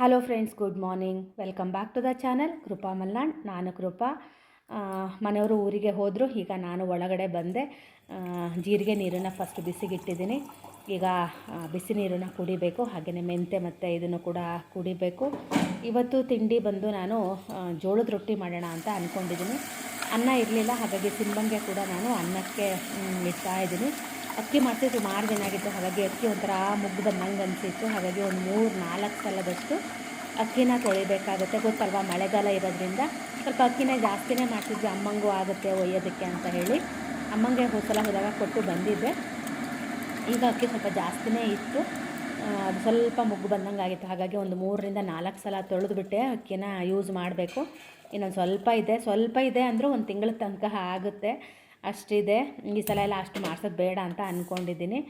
Hello friends good morning welcome back to the channel Krupa Malnad ನಾನು ಕೃಪಾ ಮನೆಯವರು ಊರಿಗೆ ಹೋದರು, ಈಗ ನಾನು ಒಳಗಡೆ ಬಂದೆ. ಜೀರಿಗೆ ನೀರನ್ನು ಫಸ್ಟ್ ಬಿಸಿಗಿಟ್ಟಿದ್ದೀನಿ. ಈಗ ಬಿಸಿ ನೀರನ್ನು ಕುಡಿಬೇಕು ಹಾಗೆಯೇ ಮೆಂತೆ ಮತ್ತು ಇದನ್ನು ಕೂಡ ಕುಡಿಬೇಕು. ಇವತ್ತು ತಿಂಡಿ ಬಂದು ನಾನು ಜೋಳದ ರೊಟ್ಟಿ ಮಾಡೋಣ ಅಂತ ಅಂದ್ಕೊಂಡಿದ್ದೀನಿ ಅನ್ನ ಇರಲಿಲ್ಲ, ಹಾಗಾಗಿ ಸಿಂಬಂಗೆ ಕೂಡ ನಾನು ಅನ್ನಕ್ಕೆ ಇಡ್ತಾ ಇದ್ದೀನಿ. ಅಕ್ಕಿ ಮಾಡ್ತಿದ್ರು ದಿನ ಆಗಿತ್ತು. ಹಾಗಾಗಿ ಅಕ್ಕಿ ಒಂಥರ ಮುಗ್ದು ಬಂದಂಗೆ ಅನಿಸಿತ್ತು. ಹಾಗಾಗಿ ಒಂದು ಮೂರು ನಾಲ್ಕು ಸಲದಷ್ಟು ಅಕ್ಕಿನ ತೊಳಿಬೇಕಾಗುತ್ತೆ. ಗೊತ್ತಲ್ವ? ಮಳೆಗಾಲ ಇರೋದ್ರಿಂದ ಸ್ವಲ್ಪ ಅಕ್ಕಿನೇ ಜಾಸ್ತಿನೇ ಮಾಡ್ತಿದ್ವಿ. ಅಮ್ಮಂಗೂ ಆಗುತ್ತೆ ಒಯ್ಯೋದಕ್ಕೆ ಅಂತ ಹೇಳಿ ಅಮ್ಮಂಗೆ ಹೋದ ಸಲ ಹೋದಾಗ ಕೊಟ್ಟು ಬಂದಿದ್ದೆ. ಈಗ ಅಕ್ಕಿ ಸ್ವಲ್ಪ ಜಾಸ್ತಿನೇ ಇತ್ತು. ಅದು ಸ್ವಲ್ಪ ಮುಗ್ಗು ಬಂದಂಗೆ ಆಗಿತ್ತು. ಹಾಗಾಗಿ ಒಂದು ಮೂರರಿಂದ ನಾಲ್ಕು ಸಲ ತೊಳೆದುಬಿಟ್ಟೆ ಅಕ್ಕಿನ ಯೂಸ್ ಮಾಡಬೇಕು. ಇನ್ನೊಂದು ಸ್ವಲ್ಪ ಇದೆ. ಸ್ವಲ್ಪ ಇದೆ ಅಂದರೂ ಒಂದು ತಿಂಗಳ ತನಕ ಆಗುತ್ತೆ. ಅಷ್ಟಿದೆ. ಈ ಸಲ ಎಲ್ಲ ಅಷ್ಟು ಮಾಡ್ಸೋದು ಬೇಡ ಅಂತ ಅಂದ್ಕೊಂಡಿದ್ದೀನಿ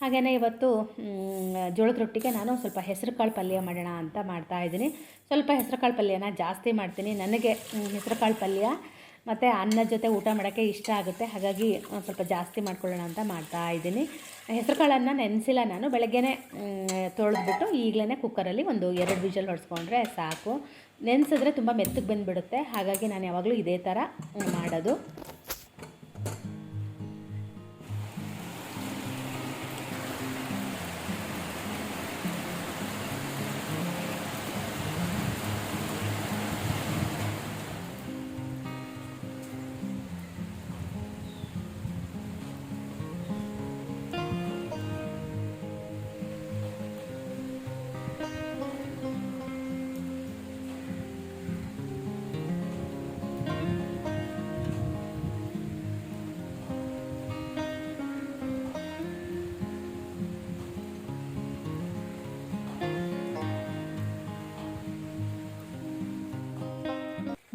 ಹಾಗೆಯೇ ಇವತ್ತು ಜೋಳದ ರೊಟ್ಟಿಗೆ ನಾನು ಸ್ವಲ್ಪ ಹೆಸರು ಕಾಳು ಪಲ್ಯ ಮಾಡೋಣ ಅಂತ ಮಾಡ್ತಾ ಇದ್ದೀನಿ. ಸ್ವಲ್ಪ ಹೆಸರು ಕಾಳು ಪಲ್ಯನ ಜಾಸ್ತಿ ಮಾಡ್ತೀನಿ. ನನಗೆ ಹೆಸರು ಕಾಳು ಪಲ್ಯ ಮತ್ತು ಅನ್ನದ ಜೊತೆ ಊಟ ಮಾಡೋಕ್ಕೆ ಇಷ್ಟ ಆಗುತ್ತೆ. ಹಾಗಾಗಿ ಸ್ವಲ್ಪ ಜಾಸ್ತಿ ಮಾಡ್ಕೊಳ್ಳೋಣ ಅಂತ ಮಾಡ್ತಾ ಇದ್ದೀನಿ. ಹೆಸರು ಕಾಳನ್ನು ನೆನೆಸಿಲ್ಲ ನಾನು. ಬೆಳಗ್ಗೆನೇ ತೊಳೆದ್ಬಿಟ್ಟು ಈಗಲೇ ಕುಕ್ಕರಲ್ಲಿ ಒಂದು ಎರಡು ವಿಷಲ್ ಹೊಡೆಸ್ಕೊಂಡ್ರೆ ಸಾಕು. ನೆನೆಸಿದ್ರೆ ತುಂಬ ಮೆತ್ತಗೆ ಬಂದುಬಿಡುತ್ತೆ. ಹಾಗಾಗಿ ನಾನು ಯಾವಾಗಲೂ ಇದೇ ಥರ ಮಾಡೋದು.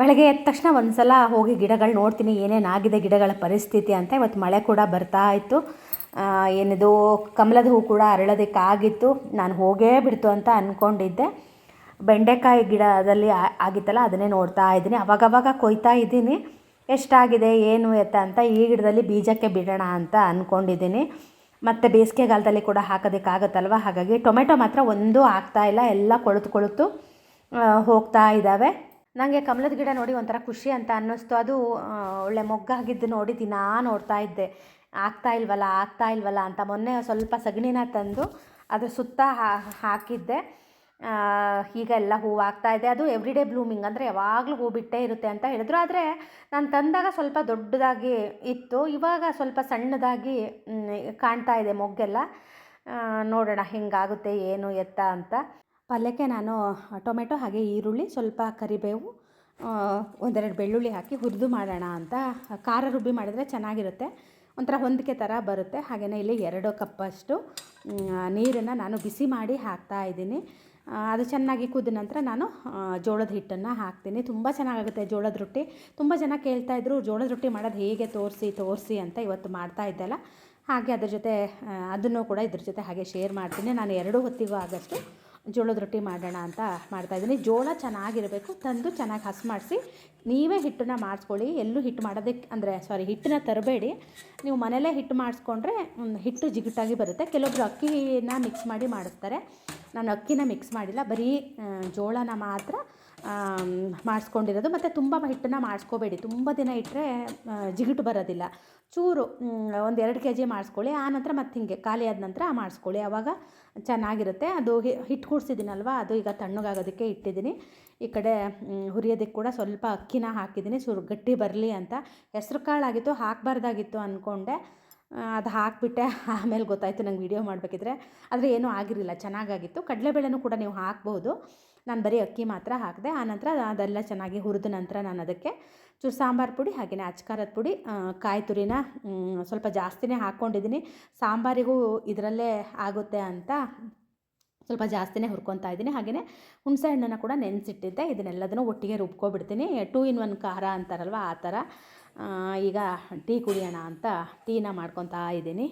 ಬೆಳಗ್ಗೆ ಎದ್ದ ತಕ್ಷಣ ಒಂದು ಸಲ ಹೋಗಿ ಗಿಡಗಳು ನೋಡ್ತೀನಿ ಏನೇನಾಗಿದೆ ಗಿಡಗಳ ಪರಿಸ್ಥಿತಿ ಅಂತ. ಇವತ್ತು ಮಳೆ ಕೂಡ ಬರ್ತಾ ಇತ್ತು. ಏನಿದು, ಕಮಲದ ಹೂ ಕೂಡ ಅರಳೋದಕ್ಕಾಗಿತ್ತು ನಾನು ಹೋಗೇ ಬಿಡ್ತು ಅಂತ ಅಂದ್ಕೊಂಡಿದ್ದೆ ಬೆಂಡೆಕಾಯಿ ಗಿಡದಲ್ಲಿ ಆಗಿತ್ತಲ್ಲ, ಅದನ್ನೇ ನೋಡ್ತಾ ಇದ್ದೀನಿ. ಅವಾಗವಾಗ ಕೊಯ್ತಾ ಇದ್ದೀನಿ. ಎಷ್ಟಾಗಿದೆ, ಏನು ಎತ್ತ ಅಂತ, ಈ ಗಿಡದಲ್ಲಿ ಬೀಜಕ್ಕೆ ಬಿಡೋಣ ಅಂತ ಅಂದ್ಕೊಂಡಿದ್ದೀನಿ ಮತ್ತು ಬೇಸಿಗೆಗಾಲದಲ್ಲಿ ಕೂಡ ಹಾಕೋದಕ್ಕಾಗತ್ತಲ್ವ ಹಾಗಾಗಿ ಟೊಮೆಟೊ ಮಾತ್ರ ಒಂದೂ ಆಗ್ತಾ ಇಲ್ಲ, ಎಲ್ಲ ಕೊಳೆತು ಕೊಳತು ಹೋಗ್ತಾ ಇದ್ದಾವೆ. ನನಗೆ ಕಮಲದ ಗಿಡ ನೋಡಿ ಒಂಥರ ಖುಷಿ ಅಂತ ಅನ್ನಿಸ್ತು. ಅದು ಒಳ್ಳೆ ಮೊಗ್ಗಾಗಿದ್ದು ನೋಡಿ ದಿನಾ ನೋಡ್ತಾ ಇದ್ದೆ. ಆಗ್ತಾ ಇಲ್ವಲ್ಲ ಆಗ್ತಾ ಇಲ್ವಲ್ಲ ಅಂತ ಮೊನ್ನೆ ಸ್ವಲ್ಪ ಸಗಣಿನ ತಂದು ಅದ್ರ ಸುತ್ತ ಹಾಕಿದ್ದೆ. ಈಗ ಎಲ್ಲ ಹೂವು ಇದೆ. ಅದು ಎವ್ರಿಡೇ ಬ್ಲೂಮಿಂಗ್ ಅಂದರೆ ಯಾವಾಗಲೂ ಹೂ ಬಿಟ್ಟೇ ಇರುತ್ತೆ ಅಂತ ಹೇಳಿದ್ರು. ಆದರೆ ನಾನು ತಂದಾಗ ಸ್ವಲ್ಪ ದೊಡ್ಡದಾಗಿ ಇತ್ತು. ಇವಾಗ ಸ್ವಲ್ಪ ಸಣ್ಣದಾಗಿ ಕಾಣ್ತಾ ಇದೆ ಮೊಗ್ಗೆಲ್ಲ. ನೋಡೋಣ ಹೆಂಗಾಗುತ್ತೆ, ಏನು ಎತ್ತ ಅಂತ. ಪಲ್ಯಕ್ಕೆ ನಾನು ಟೊಮೆಟೊ ಹಾಗೆ ಈರುಳ್ಳಿ, ಸ್ವಲ್ಪ ಕರಿಬೇವು ಒಂದೆರಡು ಬೆಳ್ಳುಳ್ಳಿ ಹಾಕಿ ಹುರಿದು ಮಾಡೋಣ ಅಂತ ಖಾರ ರುಬ್ಬಿ ಮಾಡಿದರೆ ಚೆನ್ನಾಗಿರುತ್ತೆ. ಒಂಥರ ಹೊಂದಿಕೆ ಥರ ಬರುತ್ತೆ. ಹಾಗೆಯೇ ಇಲ್ಲಿ ಎರಡು ಕಪ್ಪಷ್ಟು ನೀರನ್ನು ನಾನು ಬಿಸಿ ಮಾಡಿ ಹಾಕ್ತಾ ಇದ್ದೀನಿ. ಅದು ಚೆನ್ನಾಗಿ ಕುದ ನಂತರ ನಾನು ಜೋಳದ ಹಿಟ್ಟನ್ನು ಹಾಕ್ತೀನಿ. ತುಂಬ ಚೆನ್ನಾಗಾಗುತ್ತೆ ಜೋಳದ ರೊಟ್ಟಿ. ತುಂಬ ಜನ ಕೇಳ್ತಾಯಿದ್ರು ಜೋಳದ ರೊಟ್ಟಿ ಮಾಡೋದು ಹೇಗೆ ತೋರಿಸಿ ತೋರಿಸಿ ಅಂತ ಇವತ್ತು ಮಾಡ್ತಾ ಇದ್ದಲ್ಲ. ಹಾಗೆ ಅದ್ರ ಜೊತೆ ಅದನ್ನು ಕೂಡ ಇದ್ರ ಜೊತೆ ಹಾಗೆ ಶೇರ್ ಮಾಡ್ತೀನಿ. ನಾನು ಎರಡು ಹೊತ್ತಿಗೂ ಆಗಷ್ಟು ಜೋಳದ ರೊಟ್ಟಿ ಮಾಡೋಣ ಅಂತ ಮಾಡ್ತಾಯಿದ್ದೀನಿ ಜೋಳ ಚೆನ್ನಾಗಿರಬೇಕು, ತಂದು ಚೆನ್ನಾಗಿ ಹಸಿ ಮಾಡಿಸಿ, ನೀವೇ ಹಿಟ್ಟನ್ನ ಮಾಡಿಸ್ಕೊಳ್ಳಿ. ಎಲ್ಲೂ ಹಿಟ್ಟು ಮಾಡೋದಕ್ಕೆ ಅಂದರೆ ಸಾರಿ ಹಿಟ್ಟನ್ನ ತರಬೇಡಿ. ನೀವು ಮನೇಲೇ ಹಿಟ್ಟು ಮಾಡಿಸ್ಕೊಂಡ್ರೆ ಹಿಟ್ಟು ಜಿಗುಟಾಗಿ ಬರುತ್ತೆ. ಕೆಲವೊಬ್ರು ಅಕ್ಕಿನ ಮಿಕ್ಸ್ ಮಾಡಿ ಮಾಡಿಸ್ತಾರೆ. ನಾನು ಅಕ್ಕಿನ ಮಿಕ್ಸ್ ಮಾಡಿಲ್ಲ, ಬರೀ ಜೋಳನ ಮಾತ್ರ ಮಾಡಿಸ್ಕೊಂಡಿರೋದು. ಮತ್ತು ತುಂಬ ಹಿಟ್ಟನ್ನು ಮಾಡಿಸ್ಕೋಬೇಡಿ. ತುಂಬ ದಿನ ಇಟ್ಟರೆ ಜಿಗುಟು ಬರೋದಿಲ್ಲ. ಚೂರು ಒಂದು ಎರಡು ಕೆ ಜಿ ಮಾಡಿಸ್ಕೊಳ್ಳಿ ಆನಂತರ ಮತ್ತೆ ಹಿಂಗೆ, ಖಾಲಿ ಆದ ನಂತರ ಮಾಡಿಸ್ಕೊಳ್ಳಿ. ಆವಾಗ ಚೆನ್ನಾಗಿರುತ್ತೆ. ಅದು ಹಿಟ್ಟು ಕೂಡಿಸಿದ್ದೀನಲ್ವ, ಅದು ಈಗ ತಣ್ಣಗಾಗೋದಕ್ಕೆ ಇಟ್ಟಿದ್ದೀನಿ. ಈ ಕಡೆ ಹುರಿಯೋದಕ್ಕೆ ಕೂಡ ಸ್ವಲ್ಪ ಅಕ್ಕಿನ ಹಾಕಿದ್ದೀನಿ. ಸುರು ಗಟ್ಟಿ ಬರಲಿ ಅಂತ. ಹೆಸ್ರು ಕಾಳಾಗಿತ್ತು, ಹಾಕಬಾರ್ದಾಗಿತ್ತು ಅಂದ್ಕೊಂಡೆ ಅದು ಹಾಕಿಬಿಟ್ಟೆ. ಆಮೇಲೆ ಗೊತ್ತಾಯಿತು ನಂಗೆ ವಿಡಿಯೋ ಮಾಡಬೇಕಿದ್ರೆ. ಆದರೆ ಏನೂ ಆಗಿರಲಿಲ್ಲ. ಚೆನ್ನಾಗಾಗಿತ್ತು. ಕಡಲೆಬೇಳೆನೂ ಕೂಡ ನೀವು ಹಾಕ್ಬೋದು. ನಾನು ಬರೀ ಅಕ್ಕಿ ಮಾತ್ರ ಹಾಕಿದೆ ಆನಂತರ ಅದೆಲ್ಲ ಚೆನ್ನಾಗಿ ಹುರಿದ ನಂತರ ನಾನು ಅದಕ್ಕೆ ಚೂರು ಸಾಂಬಾರು ಪುಡಿ ಹಾಗೆಯೇ ಅಚ್ಕಾರದ ಪುಡಿ ಕಾಯಿ ತುರಿನ ಸ್ವಲ್ಪ ಜಾಸ್ತಿನೇ ಹಾಕ್ಕೊಂಡಿದ್ದೀನಿ ಸಾಂಬಾರಿಗೂ ಇದರಲ್ಲೇ ಆಗುತ್ತೆ ಅಂತ ಸ್ವಲ್ಪ ಜಾಸ್ತಿನೇ ಹುರ್ಕೊತಾ ಇದ್ದೀನಿ ಹಾಗೆಯೇ ಹುಣಸೆ ಹಣ್ಣನ್ನು ಕೂಡ ನೆನೆಸಿಟ್ಟಿದ್ದೆ. ಇದನ್ನೆಲ್ಲದನ್ನು ಒಟ್ಟಿಗೆ ರುಬ್ಕೊಬಿಡ್ತೀನಿ. ಟೂ ಇನ್ ಒನ್ ಖಾರ ಅಂತಾರಲ್ವ, ಆ ಥರ. ಈಗ ಟೀ ಕುಡಿಯೋಣ ಅಂತ ಟೀನ ಮಾಡ್ಕೊತಾ ಇದ್ದೀನಿ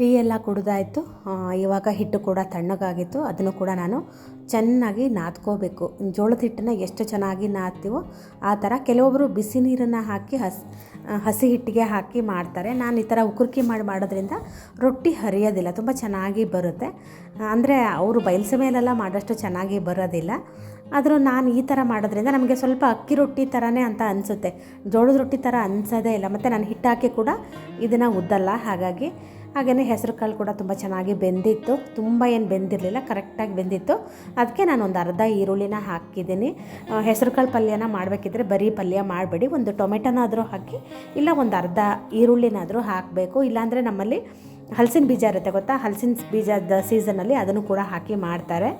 ಟೀ ಎಲ್ಲ ಕುಡಿದಾಯಿತು. ಇವಾಗ ಹಿಟ್ಟು ಕೂಡ ತಣ್ಣಗಾಗಿತ್ತು. ಅದನ್ನು ಕೂಡ ನಾನು ಚೆನ್ನಾಗಿ ನಾದ್ಕೋಬೇಕು. ಜೋಳದ ಹಿಟ್ಟನ್ನು ಎಷ್ಟು ಚೆನ್ನಾಗಿ ನಾದ್ತೀವೋ ಆ ಥರ ಕೆಲವೊಬ್ಬರು ಬಿಸಿ ನೀರನ್ನು ಹಾಕಿ ಹಸ್ ಹಸಿ ಹಿಟ್ಟಿಗೆ ಹಾಕಿ ಮಾಡ್ತಾರೆ. ನಾನು ಈ ಥರ ಉಕುರ್ಕಿ ಮಾಡಿ ಮಾಡೋದ್ರಿಂದ ರೊಟ್ಟಿ ಹರಿಯೋದಿಲ್ಲ, ತುಂಬ ಚೆನ್ನಾಗಿ ಬರುತ್ತೆ. ಅಂದರೆ ಅವರು ಬಯಲ್ಸ ಮೇಲೆಲ್ಲ ಮಾಡೋಷ್ಟು ಚೆನ್ನಾಗಿ ಬರೋದಿಲ್ಲ. ಆದರೂ ನಾನು ಈ ಥರ ಮಾಡೋದ್ರಿಂದ ನಮಗೆ ಸ್ವಲ್ಪ ಅಕ್ಕಿ ರೊಟ್ಟಿ ಥರನೇ ಅಂತ ಅನಿಸುತ್ತೆ. ಜೋಳದ ರೊಟ್ಟಿ ಥರ ಅನಿಸೋದೇ ಇಲ್ಲ. ಮತ್ತು ನಾನು ಹಿಟ್ಟಾಕಿ ಕೂಡ ಇದನ್ನು ಉದ್ದಲ್ಲ. ಹಾಗಾಗಿ ಹಾಗೆಯೇ ಹೆಸರು ಕಾಳು ಕೂಡ ತುಂಬ ಚೆನ್ನಾಗಿ ಬೆಂದಿತ್ತು. ತುಂಬ ಏನು ಬೆಂದಿರಲಿಲ್ಲ ಕರೆಕ್ಟಾಗಿ ಬೆಂದಿತ್ತು. ಅದಕ್ಕೆ ನಾನು ಒಂದು ಅರ್ಧ ಈರುಳ್ಳಿನ ಹಾಕಿದ್ದೀನಿ. ಹೆಸರು ಕಾಳು ಪಲ್ಯನ ಮಾಡಬೇಕಿದ್ರೆ ಬರೀ ಪಲ್ಯ ಮಾಡಬೇಡಿ. ಒಂದು ಟೊಮೆಟೊನಾದರೂ ಹಾಕಿ, ಇಲ್ಲ ಒಂದು ಅರ್ಧ ಈರುಳ್ಳಿನಾದರೂ ಹಾಕಬೇಕು. ಇಲ್ಲಾಂದರೆ ನಮ್ಮಲ್ಲಿ ಹಲಸಿನ ಬೀಜ ಇರುತ್ತೆ ಗೊತ್ತಾ? ಹಲಸಿನ ಬೀಜದ ಸೀಸನಲ್ಲಿ ಅದನ್ನು ಕೂಡ ಹಾಕಿ ಮಾಡ್ತಾರೆ.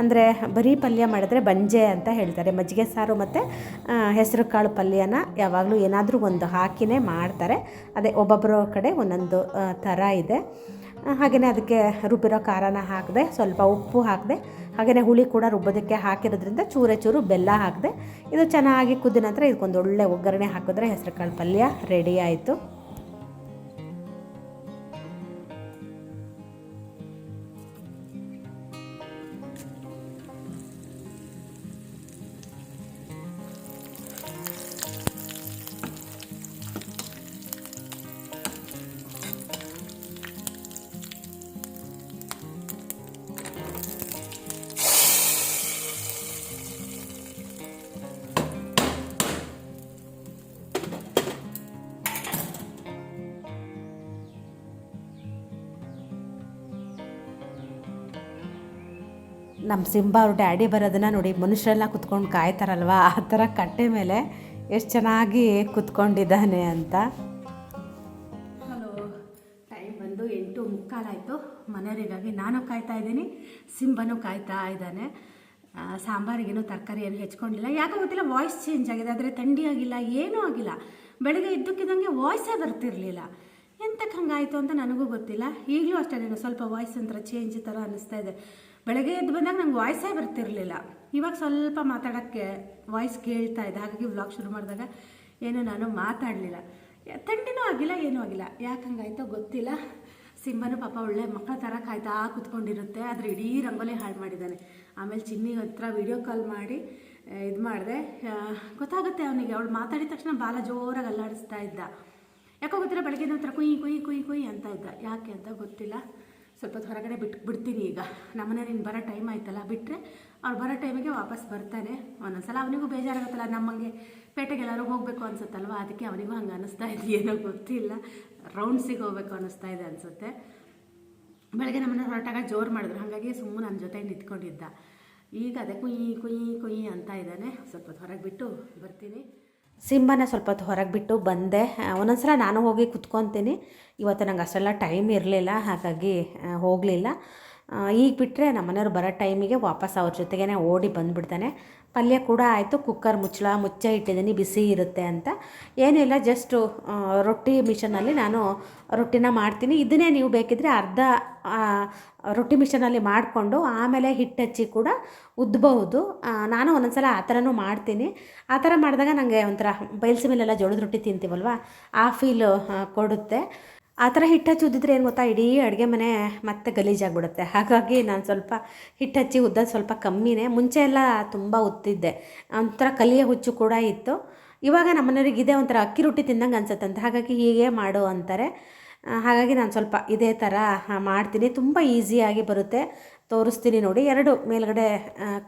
ಅಂದರೆ ಬರೀ ಪಲ್ಯ ಮಾಡಿದ್ರೆ ಬಂಜೆ ಅಂತ ಹೇಳ್ತಾರೆ. ಮಜ್ಜಿಗೆ ಸಾರು ಮತ್ತು ಹೆಸರು ಕಾಳು ಪಲ್ಯನ ಯಾವಾಗಲೂ ಏನಾದರೂ ಒಂದು ಹಾಕಿನೇ ಮಾಡ್ತಾರೆ. ಅದೇ ಒಬ್ಬೊಬ್ಬರ ಕಡೆ ಒಂದೊಂದು ಥರ ಇದೆ. ಹಾಗೆಯೇ ಅದಕ್ಕೆ ರುಬ್ಬಿರೋ ಖಾರನ ಹಾಕಿದೆ, ಸ್ವಲ್ಪ ಉಪ್ಪು ಹಾಕಿದೆ ಹಾಗೆಯೇ ಹುಳಿ ಕೂಡ ರುಬ್ಬೋದಕ್ಕೆ ಹಾಕಿರೋದ್ರಿಂದ ಚೂರೆ ಚೂರು ಬೆಲ್ಲ ಹಾಕಿದೆ, ಇದು ಚೆನ್ನಾಗಿ ಕುದ್ದ ನಂತರ ಇದಕ್ಕೊಂದು ಒಳ್ಳೆ ಒಗ್ಗರಣೆ ಹಾಕಿದ್ರೆ ಹೆಸರು ಕಾಳು ಪಲ್ಯ ರೆಡಿ ಆಯಿತು. ನಮ್ಮ ಸಿಂಬ ಅವ್ರ ಡ್ಯಾಡಿ ಬರೋದನ್ನ ನೋಡಿ ಮನುಷ್ಯರೆಲ್ಲ ಕುತ್ಕೊಂಡು ಕಾಯ್ತಾರಲ್ವ? ಆ ಥರ ಕಟ್ಟೆ ಮೇಲೆ ಎಷ್ಟು ಚೆನ್ನಾಗಿ ಕುತ್ಕೊಂಡಿದ್ದಾನೆ ಅಂತ. ಹಲೋ, ಟೈಮ್ ಬಂದು ಎಂಟು ಮುಕ್ಕಾಲಾಯಿತು ಮನೆಯವರಿಗಾಗಿ ನಾನು ಕಾಯ್ತಾ ಇದ್ದೀನಿ. ಸಿಂಬನೂ ಕಾಯ್ತಾ ಇದ್ದಾನೆ. ಸಾಂಬಾರಿಗೇನು ತರಕಾರಿ ಏನು ಹೆಚ್ಕೊಂಡಿಲ್ಲ. ಯಾಕೋ ಗೊತ್ತಿಲ್ಲ ವಾಯ್ಸ್ ಚೇಂಜ್ ಆಗಿದೆ. ಆದರೆ ಥಂಡಿ ಆಗಿಲ್ಲ, ಏನೂ ಆಗಿಲ್ಲ. ಬೆಳಗ್ಗೆ ಇದ್ದಕ್ಕಿದ್ದಂಗೆ ವಾಯ್ಸೇ ಬರ್ತಿರಲಿಲ್ಲ. ಎಂತಕ್ಕೆ ಹಂಗಾಯಿತು ಅಂತ ನನಗೂ ಗೊತ್ತಿಲ್ಲ. ಈಗಲೂ ಅಷ್ಟೇ ಸ್ವಲ್ಪ ವಾಯ್ಸ್ ಒಂಥರ ಚೇಂಜ್ ಥರ ಅನ್ನಿಸ್ತಾ ಇದೆ. ಬೆಳಗ್ಗೆ ಎದ್ದು ಬಂದಾಗ ನಂಗೆ ವಾಯ್ಸೇ ಬರ್ತಿರಲಿಲ್ಲ. ಇವಾಗ ಸ್ವಲ್ಪ ಮಾತಾಡೋಕ್ಕೆ ವಾಯ್ಸ್ ಕೇಳ್ತಾ ಇದೆ. ಹಾಗಾಗಿ ವ್ಲಾಗ್ ಶುರು ಮಾಡಿದಾಗ ಏನು ನಾನು ಮಾತಾಡಲಿಲ್ಲ. ಥಂಡಿನೂ ಆಗಿಲ್ಲ, ಏನೂ ಆಗಿಲ್ಲ. ಯಾಕೆ ಹಂಗಾಯ್ತೋ ಗೊತ್ತಿಲ್ಲ. ಸಿಂಬನು ಪಾಪ ಒಳ್ಳೆ ಮಕ್ಕಳ ಥರ ಕಾಯ್ತಾ ಕೂತ್ಕೊಂಡಿರುತ್ತೆ. ಆದರೆ ಇಡೀ ರಂಗೋಲಿ ಹಾಳು ಮಾಡಿದ್ದಾನೆ. ಆಮೇಲೆ ಚಿನ್ನಿಗೆ ಹತ್ರ ವಿಡಿಯೋ ಕಾಲ್ ಮಾಡಿ ಇದು ಮಾಡಿದೆ. ಗೊತ್ತಾಗುತ್ತೆ ಅವನಿಗೆ. ಅವಳು ಮಾತಾಡಿದ ತಕ್ಷಣ ಬಾಲ ಜೋರಾಗಿ ಅಲ್ಲಾಡಿಸ್ತಾ ಇದ್ದ. ಯಾಕೋ ಗೊತ್ತಿಲ್ಲ ಬೆಳಗ್ಗೆ ನಂತರ ಕುಯ್ ಕುಯ್ ಕುಯ್ ಕುಯ್ ಅಂತ ಇದ್ದ. ಯಾಕೆ ಅಂತ ಗೊತ್ತಿಲ್ಲ. ಸ್ವಲ್ಪ ಹೊತ್ತು ಹೊರಗಡೆ ಬಿಟ್ಟು ಬಿಡ್ತೀನಿ ಈಗ. ನಮ್ಮನೆ ನೀನು ಬರೋ ಟೈಮ್ ಆಯ್ತಲ್ಲ ಬಿಟ್ಟರೆ ಅವ್ರು ಬರೋ ಟೈಮಿಗೆ ವಾಪಸ್ ಬರ್ತಾನೆ. ಒಂದೊಂದ್ಸಲ ಅವನಿಗೂ ಬೇಜಾರಾಗುತ್ತಲ್ಲ, ನಮ್ಮಂಗೆ ಪೇಟೆಗೆ ಎಲ್ಲರೂ ಹೋಗಬೇಕು ಅನಿಸುತ್ತಲ್ವ? ಅದಕ್ಕೆ ಅವನಿಗೂ ಹಂಗೆ ಅನ್ನಿಸ್ತಾ ಇದೆ, ಏನೋ ಗೊತ್ತಿಲ್ಲ. ರೌಂಡ್ಸಿಗೆ ಹೋಗ್ಬೇಕು ಅನ್ನಿಸ್ತಾ ಇದೆ ಅನಿಸುತ್ತೆ. ಬೆಳಗ್ಗೆ ನಮ್ಮನ್ನ ಹೊರಟಾಗ ಜೋರು ಮಾಡಿದ್ರು. ಹಾಗಾಗಿ ಸುಮ್ಮನೆ ನನ್ನ ಜೊತೆ ನಿಂತ್ಕೊಂಡಿದ್ದ. ಈಗ ಅದೇ ಕುಯ್ ಕುಯ್ ಕುಯ್ಯಿ ಅಂತ ಇದ್ದಾನೆ. ಸ್ವಲ್ಪ ಹೊರಗೆ ಬಿಟ್ಟು ಬರ್ತೀನಿ. ಸಿಂಬನ ಸ್ವಲ್ಪ ಹೊತ್ತು ಹೊರಗೆ ಬಿಟ್ಟು ಬಂದೆ. ಒಂದೊಂದ್ಸಲ ನಾನು ಹೋಗಿ ಕುತ್ಕೊತೀನಿ. ಇವತ್ತು ನಂಗೆ ಅಷ್ಟೆಲ್ಲ ಟೈಮ್ ಇರಲಿಲ್ಲ, ಹಾಗಾಗಿ ಹೋಗಲಿಲ್ಲ. ಈಗ ಬಿಟ್ಟರೆ ನಮ್ಮ ಮನೆಯವ್ರು ಬರೋ ಟೈಮಿಗೆ ವಾಪಸ್ ಅವ್ರ ಜೊತೆಗೇ ಓಡಿ ಬಂದುಬಿಡ್ತಾನೆ. ಪಲ್ಯ ಕೂಡ ಆಯಿತು ಕುಕ್ಕರ್ ಮುಚ್ಚಳ, ಮುಚ್ಚ ಇಟ್ಟಿದ್ದೀನಿ, ಬಿಸಿ ಇರುತ್ತೆ ಅಂತ. ಏನಿಲ್ಲ ಜಸ್ಟು ರೊಟ್ಟಿ ಮಿಷನಲ್ಲಿ ನಾನು ರೊಟ್ಟಿನ ಮಾಡ್ತೀನಿ. ಇದನ್ನೇ ನೀವು ಬೇಕಿದ್ರೆ ಅರ್ಧ ರೊಟ್ಟಿ ಮಿಷನಲ್ಲಿ ಮಾಡಿಕೊಂಡು ಆಮೇಲೆ ಹಿಟ್ಟು ಹಚ್ಚಿ ಕೂಡ ಉದ್ದಬಹುದು ನಾನು ನಾನು ಒಂದೊಂದ್ಸಲ ಆ ಥರನೂ ಮಾಡ್ತೀನಿ. ಆ ಥರ ಮಾಡಿದಾಗ ನನಗೆ ಒಂಥರ ಬಯಲ್ಸಿ ಮೇಲೆಲ್ಲ ಜೋಳದ ರೊಟ್ಟಿ ತಿಂತೀವಲ್ವ? ಆ ಫೀಲು ಕೊಡುತ್ತೆ. ಆ ಥರ ಹಿಟ್ಟು ಹಚ್ಚಿ ಉದ್ದಿದ್ರೆ ಏನು ಗೊತ್ತಾ? ಇಡೀ ಅಡುಗೆ ಮನೆ ಮತ್ತೆ ಗಲೀಜಾಗ್ಬಿಡುತ್ತೆ. ಹಾಗಾಗಿ ನಾನು ಸ್ವಲ್ಪ ಹಿಟ್ಟು ಹಚ್ಚಿ ಉದ್ದೋದು ಸ್ವಲ್ಪ ಕಮ್ಮಿನೇ. ಮುಂಚೆ ಎಲ್ಲ ತುಂಬ ಉತ್ತಿದ್ದೆ ಒಂಥರ ಕಲಿಯ ಹುಚ್ಚು ಕೂಡ ಇತ್ತು. ಇವಾಗ ನಮ್ಮನೆಯವ್ರಿಗೆ ಇದೇ ಒಂಥರ ಅಕ್ಕಿ ರೊಟ್ಟಿ ತಿಂದಂಗೆ ಅನ್ಸುತ್ತಂತೆ. ಹಾಗಾಗಿ ಹೀಗೆ ಮಾಡು ಅಂತಾರೆ. ಹಾಗಾಗಿ ನಾನು ಸ್ವಲ್ಪ ಇದೇ ಥರ ಮಾಡ್ತೀನಿ. ತುಂಬ ಈಸಿಯಾಗಿ ಬರುತ್ತೆ. ತೋರಿಸ್ತೀನಿ ನೋಡಿ. ಎರಡು ಮೇಲ್ಗಡೆ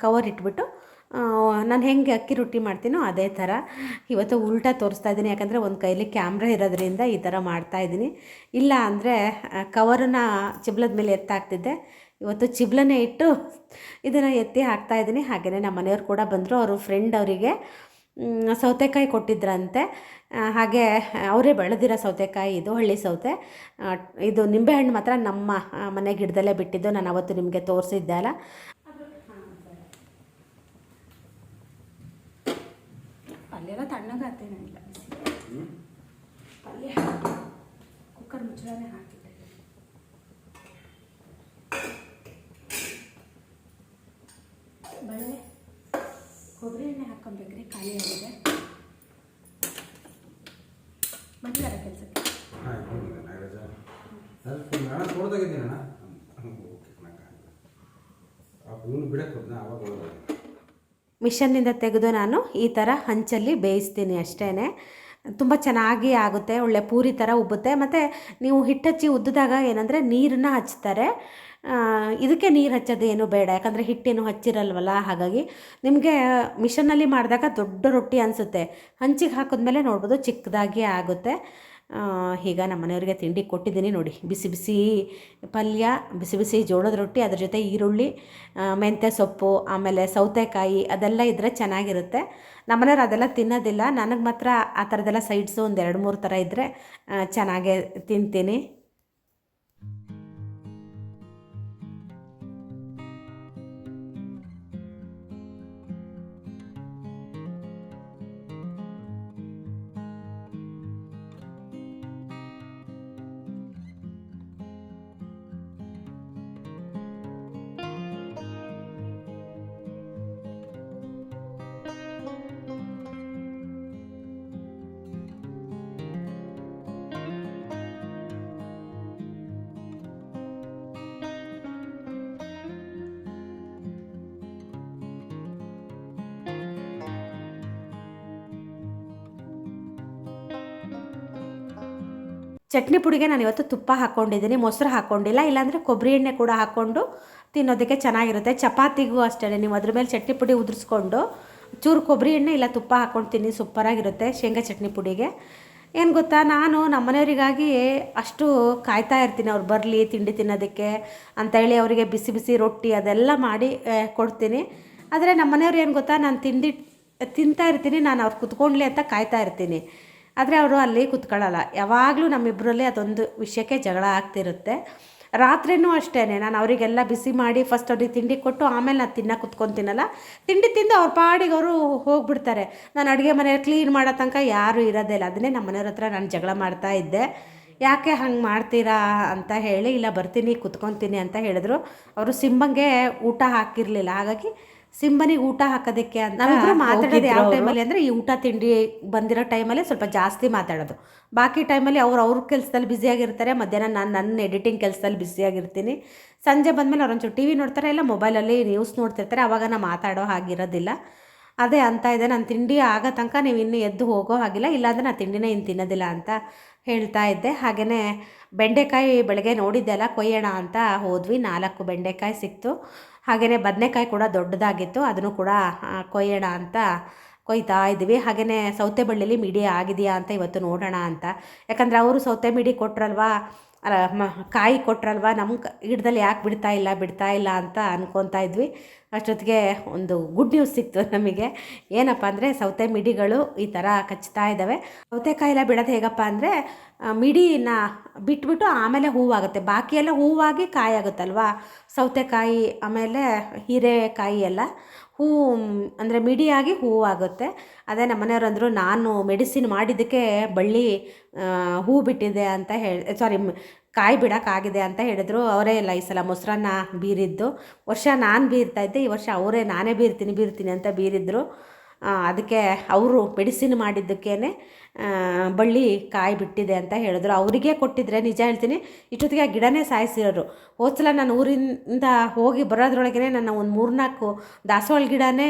ಕವರ್ ಇಟ್ಬಿಟ್ಟು ನಾನು ಹೆಂಗೆ ಅಕ್ಕಿ ರೊಟ್ಟಿ ಮಾಡ್ತೀನೋ ಅದೇ ಥರ. ಇವತ್ತು ಉಲ್ಟಾ ತೋರಿಸ್ತಾ ಇದ್ದೀನಿ, ಯಾಕಂದರೆ ಒಂದು ಕೈಲಿ ಕ್ಯಾಮ್ರಾ ಇರೋದ್ರಿಂದ ಈ ಥರ ಮಾಡ್ತಾ ಇದ್ದೀನಿ. ಇಲ್ಲ ಅಂದರೆ ಕವರನ್ನ ಚಿಬ್ಲದ ಮೇಲೆ ಎತ್ತಾಕ್ತಿದ್ದೆ. ಇವತ್ತು ಚಿಬ್ಲನೇ ಇಟ್ಟು ಇದನ್ನು ಎತ್ತಿ ಹಾಕ್ತಾ ಇದ್ದೀನಿ. ಹಾಗೆಯೇ ನಮ್ಮ ಮನೆಯವ್ರು ಕೂಡ ಬಂದರು, ಅವರು ಫ್ರೆಂಡ್ ಅವರಿಗೆ ಸೌತೆಕಾಯಿ ಕೊಟ್ಟಿದ್ರಂತೆ. ಹಾಗೆ ಅವರೇ ಬೆಳೆದಿರೋ ಸೌತೆಕಾಯಿ, ಇದು ಹಳ್ಳಿ ಸೌತೆ. ಇದು ನಿಂಬೆಹಣ್ಣು ಮಾತ್ರ ನಮ್ಮ ಮನೆ ಗಿಡದಲ್ಲೇ ಬಿಟ್ಟಿದ್ದು. ನಾನು ಅವತ್ತು ನಿಮಗೆ ತೋರಿಸಿದ್ದೆ ಅಲ್ಲ. ಪಲ್ಯ ಎಲ್ಲ ಬಿಸಿ ಪಲ್ಯ ಕುಕ್ಕರ್ ಮುಚ್ಚಳನೇ ಹಾಕಿದ್ದೆ. ಬಳೆ ಕೊಬ್ಬರಿ ಎಣ್ಣೆ ಹಾಕೊಬೇಕ್ರಿ ಖಾಲಿ ಆಗಿದೆ. ಬಂದಿದ್ದಾರೆ ಕೆಲಸಕ್ಕೆ. ಇವನು ಬಿಡಕ್ಕೆ ಹೋದ್ನ ಅವಾಗ ಮಿಷನ್ನಿಂದ ತೆಗೆದು ನಾನು ಈ ಥರ ಹಂಚಲ್ಲಿ ಬೇಯಿಸ್ತೀನಿ ಅಷ್ಟೇ ತುಂಬ ಚೆನ್ನಾಗಿ ಆಗುತ್ತೆ, ಒಳ್ಳೆ ಪೂರಿ ಥರ ಉಬ್ಬುತ್ತೆ. ಮತ್ತು ನೀವು ಹಿಟ್ಟು ಹಚ್ಚಿ ಉದ್ದಿದಾಗ ಏನಂದರೆ ನೀರನ್ನ ಹಚ್ತಾರೆ. ಇದಕ್ಕೆ ನೀರು ಹಚ್ಚೋದು ಏನು ಬೇಡ, ಯಾಕಂದರೆ ಹಿಟ್ಟೇನು ಹಚ್ಚಿರಲ್ವಲ್ಲ? ಹಾಗಾಗಿ ನಿಮಗೆ ಮಿಷನ್ನಲ್ಲಿ ಮಾಡಿದಾಗ ದೊಡ್ಡ ರೊಟ್ಟಿ ಅನಿಸುತ್ತೆ. ಹಂಚಿಗೆ ಹಾಕಿದ್ಮೇಲೆ ನೋಡ್ಬೋದು ಚಿಕ್ಕದಾಗಿ ಆಗುತ್ತೆ. ಈಗ ನಮ್ಮ ಮನೆಯವರಿಗೆ ತಿಂಡಿ ಕೊಟ್ಟಿದ್ದೀನಿ ನೋಡಿ. ಬಿಸಿ ಬಿಸಿ ಪಲ್ಯ, ಬಿಸಿ ಬಿಸಿ ಜೋಳದ ರೊಟ್ಟಿ, ಅದ್ರ ಜೊತೆ ಈರುಳ್ಳಿ ಮೆಂತ್ಯ ಸೊಪ್ಪು, ಆಮೇಲೆ ಸೌತೆಕಾಯಿ, ಅದೆಲ್ಲ ಇದ್ದರೆ ಚೆನ್ನಾಗಿರುತ್ತೆ. ನಮ್ಮನೆಯವ್ರು ಅದೆಲ್ಲ ತಿನ್ನೋದಿಲ್ಲ. ನನಗೆ ಮಾತ್ರ ಆ ಥರದ್ದೆಲ್ಲ ಸೈಡ್ಸು ಒಂದು ಎರಡು ಮೂರು ಥರ ಇದ್ದರೆ ಚೆನ್ನಾಗೇ ತಿಂತೀನಿ. ಚಟ್ನಿ ಪುಡಿಗೆ ನಾನು ಇವತ್ತು ತುಪ್ಪ ಹಾಕ್ಕೊಂಡಿದ್ದೀನಿ ಮೊಸರು ಹಾಕ್ಕೊಂಡಿಲ್ಲ ಇಲ್ಲಾಂದರೆ ಕೊಬ್ಬರಿ ಎಣ್ಣೆ ಕೂಡ ಹಾಕ್ಕೊಂಡು ತಿನ್ನೋದಕ್ಕೆ ಚೆನ್ನಾಗಿರುತ್ತೆ. ಚಪಾತಿಗೂ ಅಷ್ಟೇ, ನೀವು ಅದ್ರ ಮೇಲೆ ಚಟ್ನಿ ಪುಡಿ ಉದುರಿಸ್ಕೊಂಡು ಚೂರು ಕೊಬ್ಬರಿ ಎಣ್ಣೆ ಇಲ್ಲ ತುಪ್ಪ ಹಾಕ್ಕೊಂಡು ತಿನ್ನಿ, ಸೂಪರಾಗಿರುತ್ತೆ ಶೇಂಗಾ ಚಟ್ನಿ ಪುಡಿಗೆ. ಏನು ಗೊತ್ತಾ, ನಾನು ನಮ್ಮನೆಯವರಿಗಾಗಿ ಅಷ್ಟು ಕಾಯ್ತಾ ಇರ್ತೀನಿ ಅವ್ರು ಬರಲಿ, ತಿಂಡಿ ತಿನ್ನೋದಕ್ಕೆ ಅಂತೇಳಿ ಅವರಿಗೆ ಬಿಸಿ ಬಿಸಿ ರೊಟ್ಟಿ ಅದೆಲ್ಲ ಮಾಡಿ ಕೊಡ್ತೀನಿ. ಆದರೆ ನಮ್ಮನೆಯವ್ರು ಏನು ಗೊತ್ತಾ, ನಾನು ತಿಂಡಿ, ತಿಂತಾ ಇರ್ತೀನಿ, ನಾನು ಅವ್ರು ಕುತ್ಕೊಂಡ್ಲಿ ಅಂತ ಕಾಯ್ತಾ ಇರ್ತೀನಿ. ಆದರೆ ಅವರು ಅಲ್ಲಿ ಕುತ್ಕೊಳ್ಳಲ್ಲ. ಯಾವಾಗಲೂ ನಮ್ಮಿಬ್ಬರಲ್ಲಿ ಅದೊಂದು ವಿಷಯಕ್ಕೆ ಜಗಳ ಆಗ್ತಿರುತ್ತೆ. ರಾತ್ರಿನೂ ಅಷ್ಟೇ ನಾನು ಅವರಿಗೆಲ್ಲ ಬಿಸಿ ಮಾಡಿ ಫಸ್ಟ್ ಅವ್ರಿಗೆ ತಿಂಡಿ ಕೊಟ್ಟು ಆಮೇಲೆ ನಾನು ತಿನ್ನೋ ಕುತ್ಕೊತೀನಲ್ಲ ತಿಂಡಿ ತಿಂದು ಅವ್ರ ಪಾಡಿಗೆ ಅವರು ಹೋಗ್ಬಿಡ್ತಾರೆ. ನಾನು ಅಡುಗೆ ಮನೆಯಲ್ಲಿ ಕ್ಲೀನ್ ಮಾಡೋ ತನಕ ಯಾರೂ ಇರೋದೇ ಇಲ್ಲ. ಅದನ್ನೇ ನಮ್ಮ ಮನೆಯವ್ರ ಹತ್ರ ನಾನು ಜಗಳ ಮಾಡ್ತಾ ಇದ್ದೆ. ಯಾಕೆ ಹಂಗೆ ಮಾಡ್ತೀರಾ ಅಂತ ಹೇಳಿ, ಇಲ್ಲ ಬರ್ತೀನಿ ಕುತ್ಕೊತೀನಿ ಅಂತ ಹೇಳಿದ್ರು. ಅವರು ಸಿಂಬಂಗೆ ಊಟ ಹಾಕಿರಲಿಲ್ಲ. ಹಾಗಾಗಿ ಸಿಂಬನಿಗೆ ಊಟ ಹಾಕೋದಕ್ಕೆ ಅಂತ. ನಾವಿಬ್ರು ಮಾತಾಡೋದು ಯಾವ ಟೈಮಲ್ಲಿ ಅಂದರೆ ಈ ಊಟ ತಿಂಡಿ ಬಂದಿರೋ ಟೈಮಲ್ಲಿ ಸ್ವಲ್ಪ ಜಾಸ್ತಿ ಮಾತಾಡೋದು. ಬಾಕಿ ಟೈಮಲ್ಲಿ ಅವ್ರು ಅವ್ರ ಕೆಲಸದಲ್ಲಿ ಬ್ಯುಸಿಯಾಗಿರ್ತಾರೆ ಮಧ್ಯಾಹ್ನ ನಾನು ನನ್ನ ಎಡಿಟಿಂಗ್ ಕೆಲಸದಲ್ಲಿ ಬ್ಯುಸಿಯಾಗಿರ್ತೀನಿ ಸಂಜೆ ಬಂದಮೇಲೆ ಅವ್ರು ಒಂಚೂರು ಟಿ ವಿ ನೋಡ್ತಾರೆ ಇಲ್ಲ ಮೊಬೈಲಲ್ಲಿ ನ್ಯೂಸ್ ನೋಡ್ತಿರ್ತಾರೆ. ಅವಾಗ ನಾನು ಮಾತಾಡೋ ಹಾಗಿರೋದಿಲ್ಲ. ಅದೇ ಅಂತ ಇದೆ. ನಾನು ತಿಂಡಿ ಆಗೋ ತನಕ ನೀವು ಇನ್ನೂ ಎದ್ದು ಹೋಗೋ ಹಾಗಿಲ್ಲ. ಇಲ್ಲಾಂದರೆ ನಾನು ತಿಂಡಿನೇ ಇನ್ನು ತಿನ್ನೋದಿಲ್ಲ ಅಂತ ಹೇಳ್ತಾ ಇದ್ದೆ. ಹಾಗೆಯೇ ಬೆಂಡೆಕಾಯಿ ಬೆಳಗ್ಗೆ ನೋಡಿದ್ದೆ ಅಲ್ಲ ಕೊಯ್ಯೋಣ ಅಂತ ಹೋದ್ವಿ. ನಾಲ್ಕು ಬೆಂಡೆಕಾಯಿ ಸಿಕ್ತು. ಹಾಗೆಯೇ ಬದನೆಕಾಯಿ ಕೂಡ ದೊಡ್ಡದಾಗಿತ್ತು. ಅದನ್ನು ಕೂಡ ಕೊಯ್ಯೋಣ ಅಂತ ಕೊಯ್ತಾ ಇದ್ವಿ. ಹಾಗೆಯೇ ಸೌತೆ ಬಳ್ಳಿಲಿ ಮಿಡಿ ಆಗಿದೆಯಾ ಅಂತ ಇವತ್ತು ನೋಡೋಣ ಅಂತ. ಯಾಕಂದರೆ ಅವರು ಸೌತೆ ಮಿಡಿ ಕೊಟ್ರಲ್ವಾ ಕಾಯಿ ಕೊಟ್ರಲ್ವಾ ನಮ್ಮ ಗಿಡದಲ್ಲಿ ಯಾಕೆ ಬಿಡ್ತಾ ಇಲ್ಲ ಬಿಡ್ತಾ ಇಲ್ಲ ಅಂತ ಅನ್ಕೊತಾ ಇದ್ವಿ. ಅಷ್ಟೊತ್ತಿಗೆ ಒಂದು ಗುಡ್ ನ್ಯೂಸ್ ಸಿಕ್ತು ನಮಗೆ. ಏನಪ್ಪ ಅಂದರೆ ಸೌತೆ ಮಿಡಿಗಳು ಈ ಥರ ಕಚ್ತಾ ಇದ್ದಾವೆ. ಸೌತೆಕಾಯಿಲ್ಲ ಬಿಡೋದು ಹೇಗಪ್ಪ ಅಂದರೆ ಮಿಡಿನ ಬಿಟ್ಬಿಟ್ಟು ಆಮೇಲೆ ಹೂವಾಗುತ್ತೆ. ಬಾಕಿ ಎಲ್ಲ ಹೂವಾಗಿ ಕಾಯಿ ಆಗುತ್ತಲ್ವಾ ಸೌತೆಕಾಯಿ, ಆಮೇಲೆ ಹೀರೆಕಾಯಿ ಎಲ್ಲ ಹೂ ಅಂದರೆ ಮಿಡಿಯಾಗಿ ಹೂವಾಗುತ್ತೆ. ಅದೇ ನಮ್ಮ ಮನೆಯವ್ರು ಅಂದರು ನಾನು ಮೆಡಿಸಿನ್ ಮಾಡಿದ್ದಕ್ಕೆ ಬಳ್ಳಿ ಹೂ ಬಿಟ್ಟಿದೆ ಅಂತ ಹೇಳಿ ಸಾರಿ ಕಾಯಿ ಬಿಡೋಕ್ಕಾಗಿದೆ ಅಂತ ಹೇಳಿದ್ರು. ಅವರೇ ಇಲ್ಲ, ಈ ಸಲ ಮೊಸರನ್ನ ಬೀರಿದ್ದು. ವರ್ಷ ನಾನು ಬೀರ್ತಾ ಇದ್ದೆ, ಈ ವರ್ಷ ಅವರೇ ನಾನೇ ಬೀರ್ತೀನಿ ಬೀರ್ತೀನಿ ಅಂತ ಬೀರಿದ್ರು. ಅದಕ್ಕೆ ಅವರು ಮೆಡಿಸಿನ್ ಮಾಡಿದ್ದಕ್ಕೇ ಬಳ್ಳಿ ಕಾಯಿ ಬಿಟ್ಟಿದೆ ಅಂತ ಹೇಳಿದ್ರು. ಅವರಿಗೆ ಕೊಟ್ಟಿದ್ರೆ ನಿಜ ಹೇಳ್ತೀನಿ, ಇಷ್ಟೊತ್ತಿಗೆ ಆ ಗಿಡನೇ ಸಾಯಿಸಿರೋರು. ಹೋದ್ಸಲ ನಾನು ಊರಿಂದ ಹೋಗಿ ಬರೋದ್ರೊಳಗೇ ನನ್ನ ಒಂದು ಮೂರ್ನಾಲ್ಕು ದಾಸವಾಳ ಗಿಡನೇ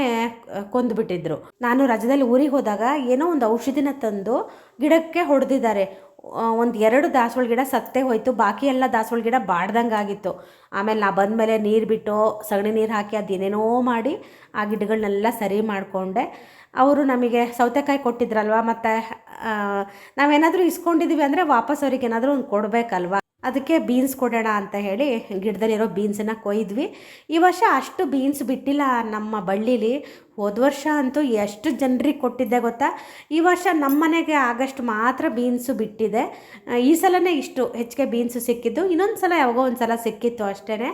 ಕೊಂದುಬಿಟ್ಟಿದ್ರು. ನಾನು ರಜದಲ್ಲಿ ಊರಿಗೆ ಹೋದಾಗ ಏನೋ ಒಂದು ಔಷಧಿನ ತಂದು ಗಿಡಕ್ಕೆ ಹೊಡೆದಿದ್ದಾರೆ. ಒಂದು ಎರಡು ದಾಸವಾಳ ಗಿಡ ಸತ್ತೇ ಹೋಯಿತು. ಬಾಕಿ ಎಲ್ಲ ದಾಸವಾಳ ಗಿಡ ಬಾಡ್ದಂಗೆ ಆಗಿತ್ತು. ಆಮೇಲೆ ನಾ ಬಂದಮೇಲೆ ನೀರು ಬಿಟ್ಟು ಸಗಣಿ ನೀರು ಹಾಕಿ ಅದೇನೇನೋ ಮಾಡಿ ಆ ಗಿಡಗಳನ್ನೆಲ್ಲ ಸರಿ ಮಾಡಿಕೊಂಡೆ. ಅವರು ನಮಗೆ ಸೌತೆಕಾಯಿ ಕೊಟ್ಟಿದ್ರಲ್ವ? ಮತ್ತು ನಾವೇನಾದರೂ ಇಸ್ಕೊಂಡಿದ್ದೀವಿ ಅಂದರೆ ವಾಪಸ್ ಅವ್ರಿಗೆ ಏನಾದರೂ ಒಂದು ಕೊಡಬೇಕಲ್ವ? ಅದಕ್ಕೆ ಬೀನ್ಸ್ ಕೊಡೋಣ ಅಂತ ಹೇಳಿ ಗಿಡದಲ್ಲಿರೋ ಬೀನ್ಸನ್ನು ಕೊಯ್ದ್ವಿ. ಈ ವರ್ಷ ಅಷ್ಟು ಬೀನ್ಸ್ ಬಿಟ್ಟಿಲ್ಲ ನಮ್ಮ ಬಳ್ಳಿಲಿ. ಹೋದ ವರ್ಷ ಅಂತೂ ಎಷ್ಟು ಜನರಿಗೆ ಕೊಟ್ಟಿದ್ದೆ ಗೊತ್ತಾ? ಈ ವರ್ಷ ನಮ್ಮ ಮನೆಗೆ ಆಗಷ್ಟು ಮಾತ್ರ ಬೀನ್ಸು ಬಿಟ್ಟಿದೆ. ಈ ಸಲನೇ ಇಷ್ಟು ಹೆಚ್ಚಿಗೆ ಬೀನ್ಸು ಸಿಕ್ಕಿದ್ದು. ಇನ್ನೊಂದು ಸಲ ಯಾವಾಗೋ ಒಂದು ಸಲ ಸಿಕ್ಕಿತ್ತು ಅಷ್ಟೇ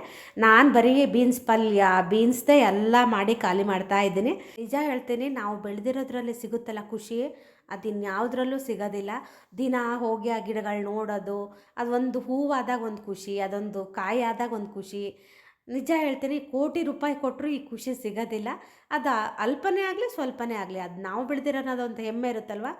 ನಾನು ಬರೀ ಬೀನ್ಸ್ ಪಲ್ಯ ಬೀನ್ಸ್ದೇ ಎಲ್ಲ ಮಾಡಿ ಖಾಲಿ ಮಾಡ್ತಾ ಇದ್ದೀನಿ. ನಿಜ ಹೇಳ್ತೀನಿ, ನಾವು ಬೆಳೆದಿರೋದ್ರಲ್ಲಿ ಸಿಗುತ್ತಲ್ಲ ಖುಷಿ. ಅದು ಇನ್ಯಾವುದ್ರಲ್ಲೂ ಸಿಗೋದಿಲ್ಲ. ದಿನ ಹೋಗಿ ಆ ಗಿಡಗಳು ನೋಡೋದು, ಅದೊಂದು ಹೂವಾದಾಗ ಒಂದು ಖುಷಿ, ಅದೊಂದು ಕಾಯಿ ಆದಾಗ ಒಂದು ಖುಷಿ. ನಿಜ ಹೇಳ್ತೀನಿ, ಕೋಟಿ ರೂಪಾಯಿ ಕೊಟ್ಟರು ಈ ಖುಷಿ ಸಿಗೋದಿಲ್ಲ. ಅದು ಅಲ್ಪನೇ ಆಗಲಿ, ಸ್ವಲ್ಪನೇ ಆಗಲಿ, ಅದು ನಾವು ಬೆಳೆದಿರೋದು ಒಂದು ಹೆಮ್ಮೆ ಇರುತ್ತಲ್ವ?